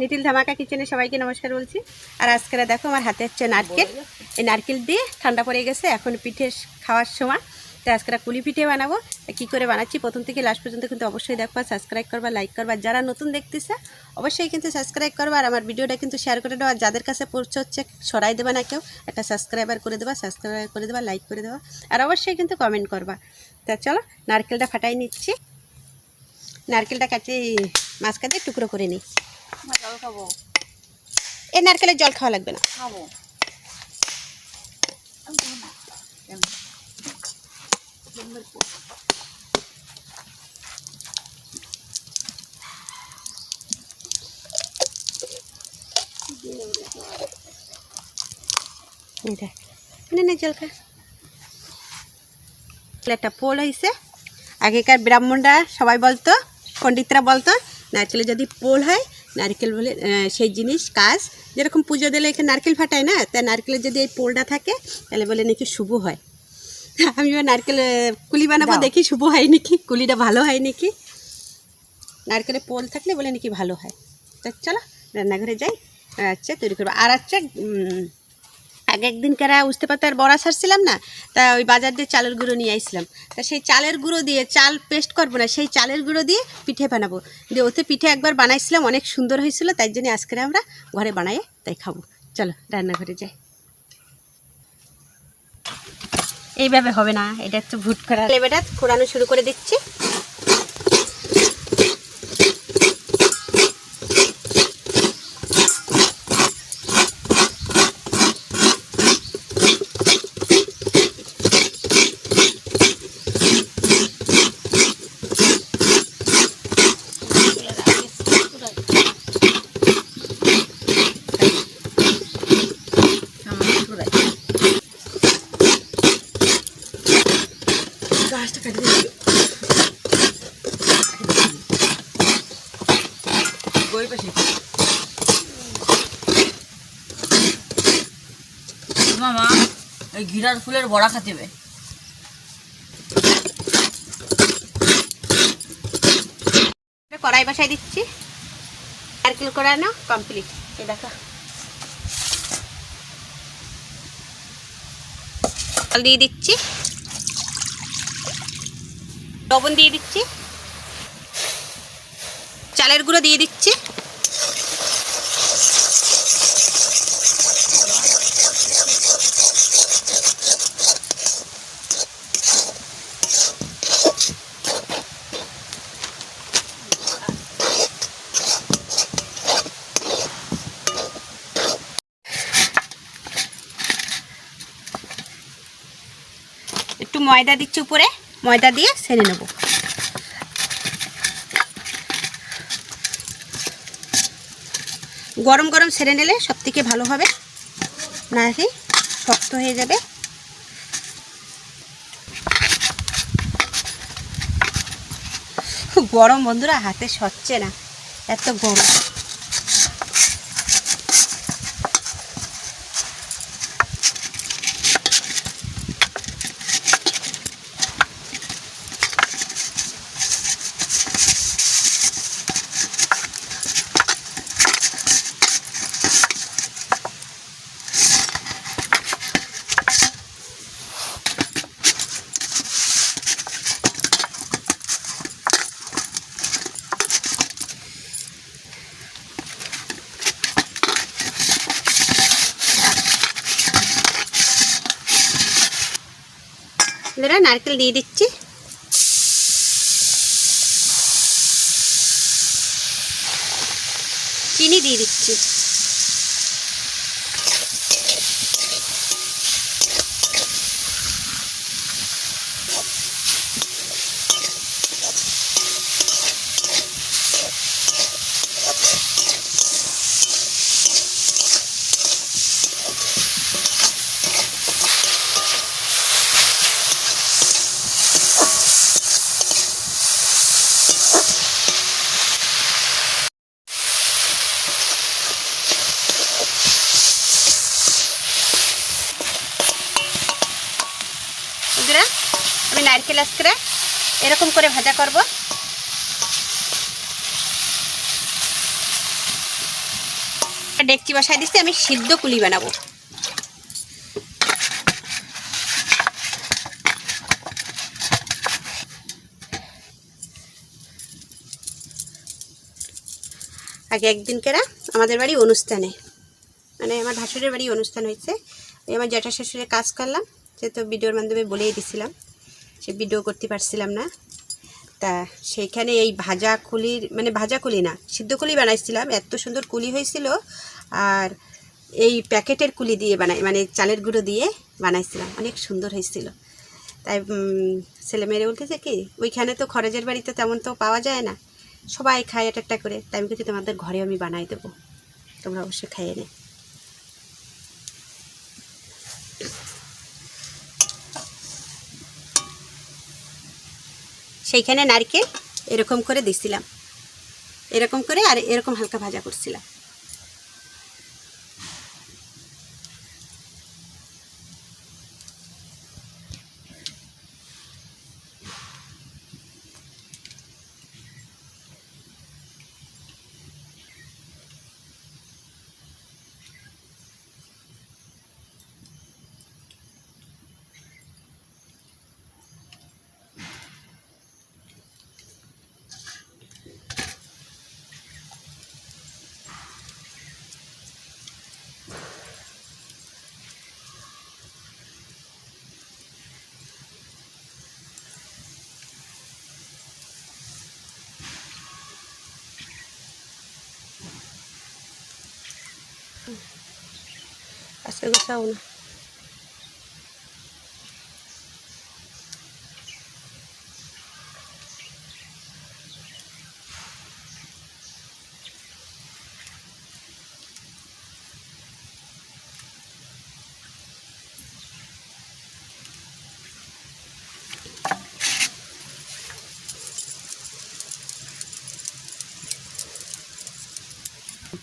Little ধামাকা কিচেনে সবাইকে নমস্কার বলছি। আর আজকে দেখো আমার হাতে হচ্ছে নারকেল। এই নারকেল দিয়ে ঠান্ডা পড়ে গেছে, এখন পিঠে খাওয়ার সময়। তো আজকে কুলি পিঠে বানাবো। কী করে বানাচ্ছি? প্রথম থেকে লাস্ট পর্যন্ত কিন্তু অবশ্যই দেখবা সাবস্ক্রাইব করবা লাইক করবা। যারা নতুন দেখতেছে, অবশ্যই কিন্তু সাবস্ক্রাইব করবা আর আমার ভিডিওটা কিন্তু শেয়ার করে দেওয়া যাদের কাছে পৌঁছে হচ্ছে, সরাই দেবে না কেউ, একটা সাবস্ক্রাইবার করে দেবা সাবস্ক্রাইব করে দেবা লাইক করে দেবা। আর অবশ্যই কিন্তু কমেন্ট করবা। তা চলো, নারকেলটা ফাটাই নিচ্ছি। নারকেলটা কাটে মাঝখানে টুকরো করে নিই জল খাব এই নারকেলের জল খাওয়া লাগবে না খাব না। কেন? জন্মের পর। দেখ নে নে জল খা একটা পোল হয়েছে আগেকার ব্রাহ্মণরা সবাই বলতো পণ্ডিতরা বলতো নারকেলে যদি পোল হয় নারকেল বলে সেই জিনিস কাজ। যেরকম পুজো দিলে এখানে নারকেল ফাটায় না তাই নারকেলের যদি এই পোলটা থাকে তাহলে বলে নাকি শুভ হয়। আমি এবার নারকেল কুলি বানাবো দেখি শুভ হয় নাকি কুলিটা ভালো হয় নাকি। নারকেলের পোল থাকলে বলে নাকি ভালো হয়। তা চলো রান্নাঘরে যাই আচ্ছা তৈরি করব। আর আচ্ছা আগে একদিন কারা উঠতে পাতার বড়া ছাড়ছিলাম না, তা ওই বাজার দিয়ে চালের গুঁড়ো নিয়ে আসলাম তা সেই চালের গুঁড়ো দিয়ে চাল পেস্ট করব না, সেই চালের গুঁড়ো দিয়ে পিঠে বানাবো। দিয়ে ওতে পিঠে একবার বানাইছিলাম, অনেক সুন্দর হয়েছিল, তাই জন্য আজকে আমরা ঘরে বানাই, তাই খাব। চলো, রান্নাঘরে যাই। এইভাবে হবে না, এটা একটু ভুট করা। লেবেটা ফোড়ানো শুরু করে দিচ্ছি। গাছটা কাটি দিয়েছিল। ওই পাশে। মামা ওই ঘিরার ফুলের বড়া খাতে কড়াই বসাই দিচ্ছি। নারকেল করানো কমপ্লিট এই দেখো। জল দিয়ে দিচ্ছি। লবণ দিয়ে দিচ্ছি। চালের গুঁড়ো দিয়ে দিচ্ছি। একটু ময়দা দিচ্ছি উপরে। ময়দা দিয়ে সেরে নেব। গরম গরম সেরে নিলে সব থেকে ভালো হবে। না কি? শক্ত হয়ে যাবে। গরম বন্ধুরা, হাতে সচ্ছে না। এত গরম। নারকেল দিয়ে দিচ্ছি চিনি দিয়ে দিচ্ছি বন্ধুরা আমি নারকেল এরকম করে ভাজা করব। ডেকচি বসাই দিচ্ছি আমি সিদ্ধ কুলি বানাবো। আগে একদিন কেরা আমাদের বাড়ি অনুষ্ঠানে মানে আমার ভাসুরের বাড়ি অনুষ্ঠান হয়েছে। আমার জ্যাঠা শ্বশুরের কাজ করলাম সে তো ভিডিওর মাধ্যমে বলেই দিছিলাম। সে ভিডিও করতে পারছিলাম না। তা সেইখানে এই ভাজা কুলির মানে ভাজা কুলি না, সিদ্ধ কুলি বানাইছিলাম। এত সুন্দর কুলি হয়েছিল। আর এই প্যাকেটের কুলি দিয়ে বানাই মানে চালের গুঁড়ো দিয়ে বানাইছিলাম। অনেক সুন্দর হয়েছিল। তাই ছেলে মেয়েরে বলতেছে কি, ওইখানে তো খরচের বাড়িতে তেমন তো পাওয়া যায় না। সবাই খায় একটা একটা করে। তাই আমি কিন্তু তোমাদের ঘরে আমি বানাই দেবো। তোমরা অবশ্যই খাইয়ে নে সেইখানে নারকেল এরকম করে দিছিলাম। এরকম করে আর এরকম হালকা ভাজা করছিলাম। আজকে গোছাও না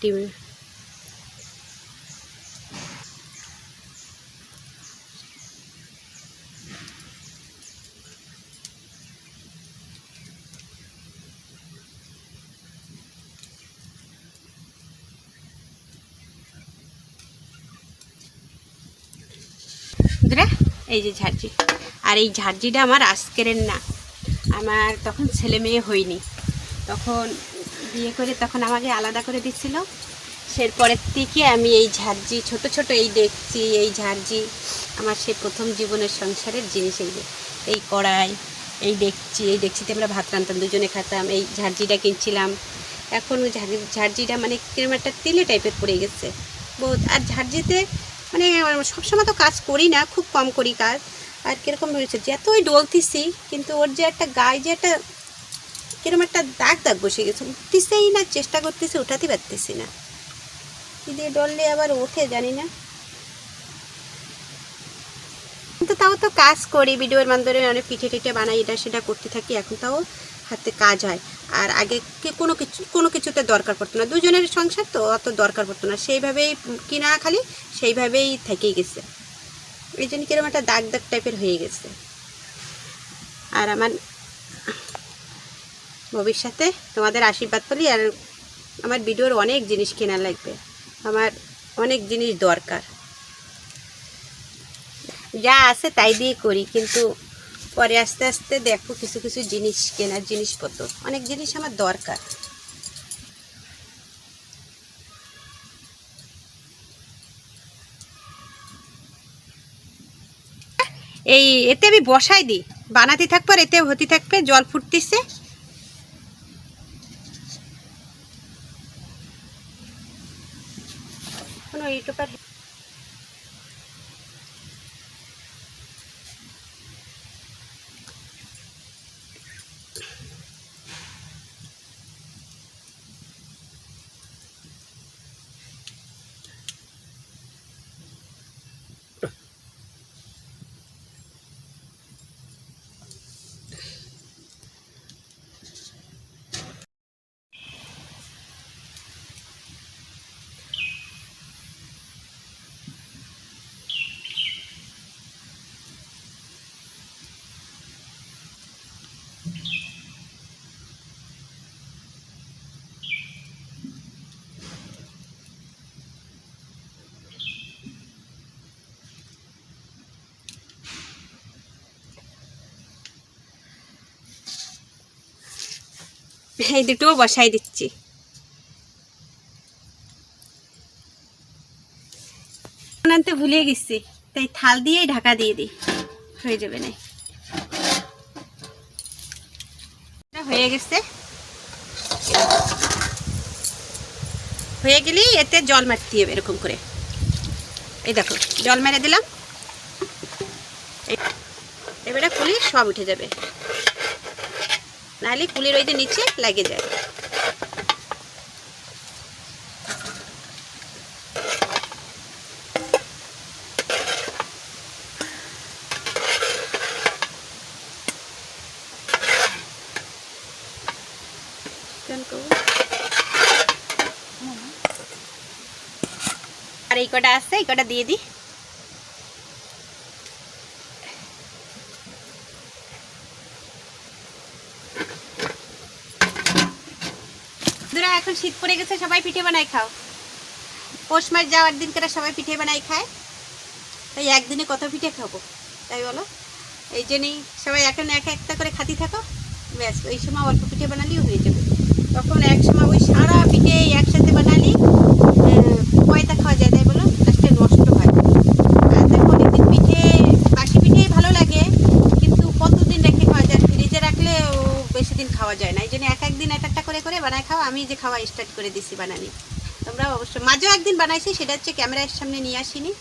ডিম বুঝলে এই যে ঝাড়জি আর এই ঝাড়জিটা আমার আজকের না। আমার তখন ছেলে মেয়ে হয়নি। তখন বিয়ে করে তখন আমাকে আলাদা করে দিচ্ছিল সেরপরের থেকে আমি এই ঝাড়জি ছোট ছোট এই দেখছি, এই ঝাড়জি আমার সেই প্রথম জীবনের সংসারের জিনিস এই যে। এই কড়াই, এই দেখছি, এই দেখছিতে আমরা ভাত রান্তাম দুজনে খাতাম, এই ঝাড়জিটা কিনছিলাম। এখন ঝাড়জিটা মানে কিরম একটা তেলে টাইপের পড়ে গেছে। বহুত আর ঝাড়জিতে মানে সবসময় তো কাজ করি না, খুব কম করি কাজ। আর কীরকম হয়েছে যতই ডলতেছি, কিন্তু ওর যে একটা গায়ে যে একটা কিরম একটা দাগ দাগ বসে গেছে, উঠতেছেই না, চেষ্টা করতেছে, উঠাতে পারতেছি না। দিয়ে ডললে আবার ওঠে জানি না। কিন্তু তাও তো কাজ করি, ভিডিওর মাধ্যমে অনেক পিঠে টিঠে বানাই, এটা সেটা করতে থাকি, এখন তাও হাতে কাজ হয়। আর আগে কি কোনো কিছু কোনো কিছুতে দরকার পড়তো না। দুজনের সংসার তো অত দরকার পড়তো না। সেইভাবেই কিনা খালি সেইভাবেই থেকেই গেছে। এই জন্য কীরকম একটা দাগ দাগ টাইপের হয়ে গেছে। আর আমার ভবিষ্যতে তোমাদের আশীর্বাদ পেলি আর আমার ভিডিওর অনেক জিনিস কেনা লাগবে। আমার অনেক জিনিস দরকার। যা আছে তাই দিয়ে করি, কিন্তু পরে আস্তে আস্তে দেখো কিছু কিছু জিনিস কেনার জিনিসপত্র। অনেক জিনিস আমার দরকার। এই, এতে আমি বসাই দিই। বানাতে থাকব আর এতে হতে থাকবে, জল ফুটতেছে। কোনো ইউটিউবার এই দুটোও বসাই দিচ্ছি। আনতে ভুলে গেছি, তাই থাল দিয়েই ঢাকা দিয়ে দিই, হয়ে যাবে না। হয়ে গেছে। হয়ে গেলেই এতে জল মারতে হবে এরকম করে। এই দেখো, জল মেরে দিলাম। এবারে কুলি সব উঠে যাবে। নাহলে কুলির ওই যে নিচে লাগে যায়। আর এই কটা আছে এই কটা দিয়ে দিই বন্ধুরা এখন শীত পড়ে গেছে, সবাই পিঠে বানাই খাও। পৌষ মাস যাওয়ার দিন করে সবাই পিঠে বানাই খায়। তাই একদিনে কত পিঠে খাব? তাই বলো? এই জন্যই সবাই এখন এক একটা করে খাতি থাকো। ব্যাস, ওই সময় অল্প পিঠে বানালেও হয়ে যাবে। তখন এক সময় ওই সারা পিঠে একসাথে বানালি পয়তা খাওয়া যায় তাই বলো লাস্টে নষ্ট হয় আর দেখো অনেকদিন পিঠে বাসি পিঠেই ভালো লাগে কিন্তু কতদিন রেখে খাওয়া যায় ফ্রিজে রাখলে ও বেশি দিন খাওয়া যায় না এই জন্য এক একদিন এক একটা করে করে বানায় খাও আমি যে খাওয়া স্টার্ট করে দিছি বানানি। তোমরা অবশ্যই মাঝেও একদিন বানাইছি, সেটা হচ্ছে ক্যামেরার সামনে নিয়ে আসিনি।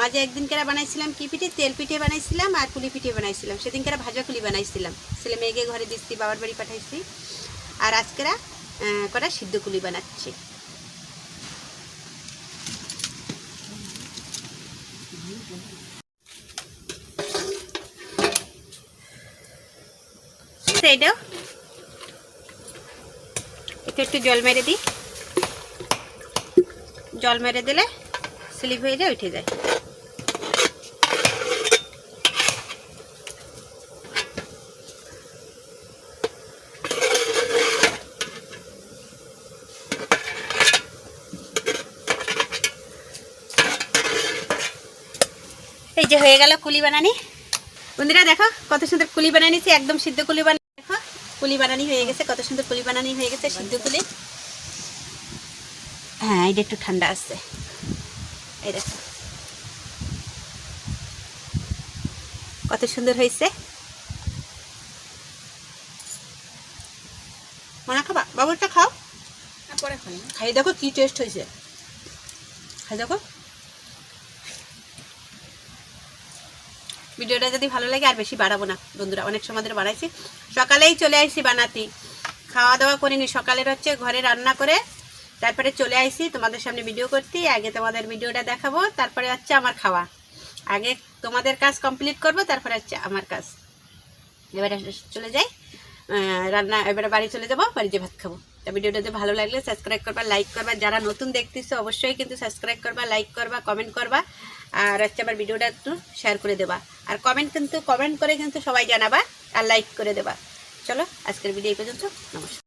মাঝে একদিন কেরা বানাইছিলাম কি পিঠে? তেল পিঠে বানাইছিলাম আর কুলি পিঠে বানাইছিলাম। সেদিন কেরা ভাজা কুলি বানাইছিলাম। ছেলে মেয়েকে ঘরে দিচ্ছি, বাবার বাড়ি পাঠাইছি। আর আজকেরা করা সিদ্ধ কুলি বানাচ্ছি। সেইটাও একটু জল মেরে দিই। জল মেরে দিলে স্লিপ হয়ে যায়, উঠে যায়। এই যে হয়ে গেল কুলি বানানি। বন্ধুরা দেখো কত সুন্দর কুলি বানানিছি একদম সিদ্ধ কুলি বানানি কুলি বানানি হয়ে গেছে কত সুন্দর কুলি বানানি হয়ে গেছে সিদ্ধ কুলি হ্যাঁ এটা একটু ঠান্ডা আছে। এই দেখো। কত সুন্দর হয়েছে। মনে খাবা? বাবুরটা খাও। পরে খাই খাই দেখো কি টেস্ট হয়েছে। খাই দেখো। ভিডিওটা যদি ভালো লাগে আর বেশি বাড়াবো না। বন্ধুরা, অনেক সময় ধরে বাড়াইছি। সকালেই চলে আইছি বানাতি। খাওয়া দাওয়া করিনি। সকালের হচ্ছে ঘরে রান্না করে তারপরে চলে আইছি। তোমাদের সামনে ভিডিও করতে আগে তোমাদের ভিডিওটা দেখাবো। তারপরে হচ্ছে আমার খাওয়া। আগে তোমাদের কাজ কমপ্লিট করব, তারপরে হচ্ছে আমার কাজ। এবারে চলে যাই। রান্না, এবারে বাড়ি চলে যাব, বাড়ি যে ভাত খাব। তা ভিডিওটা যদি ভালো লাগলে সাবস্ক্রাইব করবা লাইক করবা। যারা নতুন দেখতেছো, অবশ্যই কিন্তু সাবস্ক্রাইব করবা লাইক করবা কমেন্ট করবা। আর হচ্ছে আমার ভিডিওটা একটু শেয়ার করে দেবা। আর কমেন্ট কিন্তু কমেন্ট করে কিন্তু সবাই জানাবা আর লাইক করে দেবা। চলো, আজকের ভিডিও এই পর্যন্ত। নমস্কার।